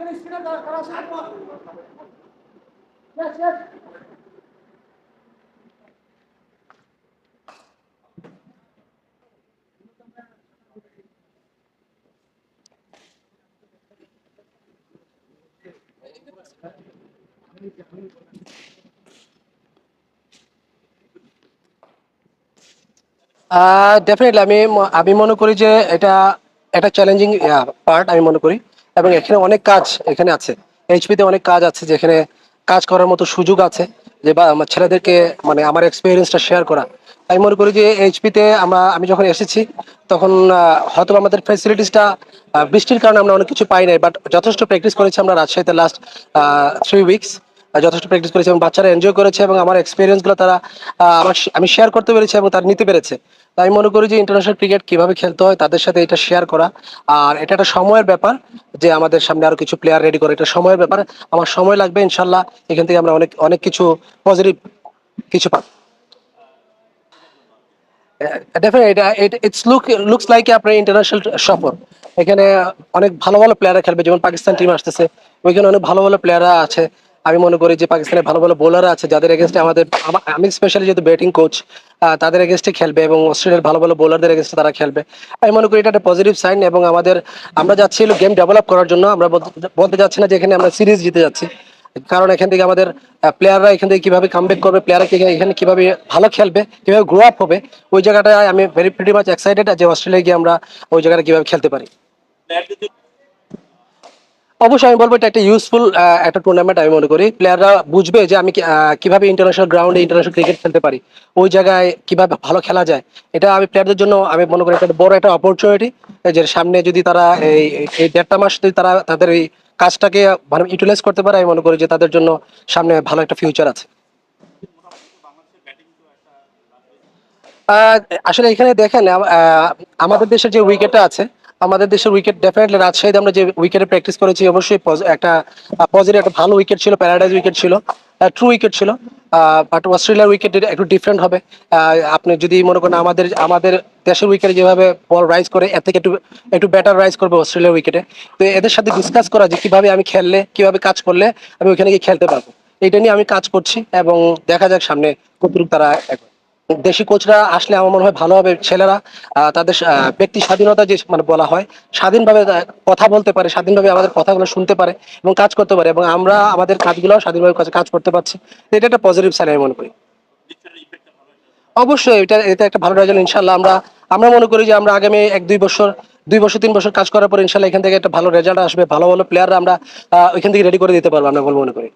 এখানে স্ক্রিনে কারা আছে. ডেফিনেটলি আমি আমি মনে করি যে এটা একটা চ্যালেঞ্জিং পার্ট আমি মনে করি এবং এখানে অনেক কাজ এখানে আছে। এইচপিতে অনেক কাজ আছে যেখানে কাজ করার মতো সুযোগ আছে যে বা আমার ছেলেদেরকে মানে আমার এক্সপিরিয়েন্সটা শেয়ার করা। আমি মনে করি যে এইচপিতে আমরা, আমি যখন এসেছি, তখন হয়তো আমাদের ফ্যাসিলিটিসটা বৃষ্টির কারণে আমরা অনেক কিছু পাই নাই বাট যথেষ্ট প্র্যাকটিস করেছি আমরা রাজশাহীতে লাস্ট থ্রি উইকস যথেষ্ট প্র্যাকটিস করেছে এবং বাচ্চারা এনজয় করেছে এবং আমার এক্সপিরিয়েন্সগুলো তারা আমার আমি শেয়ার করতে পেরেছি এবং তারা নিতে পেরেছে। আমি মনে করি যে ইন্টারন্যাশনাল ক্রিকেট কীভাবে খেলতে হয় তাদের সাথে এটা শেয়ার করা। আর এটা একটা সময়ের ব্যাপার যে আমাদের সামনে আরও কিছু প্লেয়ার রেডি করে। এটা সময়ের ব্যাপার। আমার সময় লাগবে ইনশাল্লাহ। এখান থেকে আমরা অনেক অনেক কিছু পজিটিভ কিছু পাবো। ইন্টারন্যাশনাল সফর। এখানে অনেক ভালো ভালো প্লেয়াররা খেলবে। যেমন পাকিস্তান টিম আসতেছে। ওইখানে অনেক ভালো ভালো প্লেয়াররা আছে। আমি মনে করি যে পাকিস্তানের ভালো ভালো বোলার আছে, যাদের এগেনস্টে আমাদের, আমি স্পেশালি যেহেতু ব্যাটিং কোচ তাদের এগেনস্টে খেলবে এবং অস্ট্রেলিয়ার ভালো ভালো বোলারদের এগেনস্টে তারা খেলবে। আমি মনে করি এটা একটা পজিটিভ সাইন এবং আমাদের, আমরা যাচ্ছি হলো গেম ডেভেলপ করার জন্য। আমরা বলতে- যাচ্ছি না যে এখানে আমরা সিরিজ জিতে যাচ্ছি। কারণ এখান থেকে আমাদের প্লেয়াররা এখান থেকে কীভাবে কামব্যাক করবে প্লেয়াররা এখানে কীভাবে ভালো খেলবে, কীভাবে গ্রো আপ হবে, ওই জায়গাটায় আমি ভেরি প্রিটি মাচ এক্সাইটেড যে অস্ট্রেলিয়া গিয়ে আমরা ওই জায়গাটা কীভাবে খেলতে পারি। অবশ্যই আমি বলব এটা একটা ইউজফুল একটা টুর্নামেন্ট আমি মনে করি। প্লেয়াররা বুঝবে যে আমি কীভাবে ইন্টারন্যাশনাল গ্রাউন্ডে ইন্টারন্যাশনাল ক্রিকেট খেলতে পারি, ওই জায়গায় কীভাবে ভালো খেলা যায়। এটা আমি প্লেয়ারদের জন্য আমি মনে করি একটা বড় একটা অপরচুনিটি যে সামনে যদি তারা এই এই দেড়টা মাস যদি তারা তাদের এই কাজটাকে মানে ইউটিলাইজ করতে পারে, আমি মনে করি যে তাদের জন্য সামনে ভালো একটা ফিউচার আছে। আসলে এখানে দেখেন আমাদের দেশের যে উইকেটটা আছে আমাদের দেশের উইকেট ডেফিনেটলি রাজশাহীতে আমরা যে উইকেটে প্র্যাকটিস করেছি, অবশ্যই একটা পজিটিভ একটা ভালো উইকেট ছিল প্যারাডাইজ উইকেট ছিল ট্রু উইকেট ছিল বাট অস্ট্রেলিয়ার উইকেট একটু ডিফারেন্ট হবে আপনি যদি মনে করেন আমাদের আমাদের দেশের উইকেটে যেভাবে বল রাইজ করে, এর থেকে একটু একটু বেটার রাইজ করবে অস্ট্রেলিয়ার উইকেটে তো এদের সাথে ডিসকাস করা যে কীভাবে আমি খেললে, কীভাবে কাজ করলে আমি ওইখানে গিয়ে খেলতে পারব এটা নিয়ে আমি কাজ করছি এবং দেখা যাক সামনে কতটুকু তারা। দেশি কোচরা আসলে আমার মনে হয় ভালো হবে ছেলেরা তাদের ব্যক্তি স্বাধীনতা যে মানে বলা হয়, স্বাধীনভাবে কথা বলতে পারে, স্বাধীনভাবে আমাদের কথাগুলো শুনতে পারে এবং কাজ করতে পারে এবং আমরা আমাদের কাজগুলো স্বাধীনভাবে কাজ- করতে পারছি। এটা একটা পজিটিভ সাইন আমি মনে করি। অবশ্যই এটা এটা একটা ভালো রেজাল্ট ইনশাল্লাহ আমরা আমরা মনে করি যে আমরা আগামী এক, দুই বছর দুই বছর, তিন বছর কাজ করার পর ইনশাল্লাহ এখান থেকে একটা ভালো রেজাল্ট আসবে, ভালো ভালো প্লেয়াররা আমরা ওইখান থেকে রেডি করে দিতে পারব, আমরা মনে করি।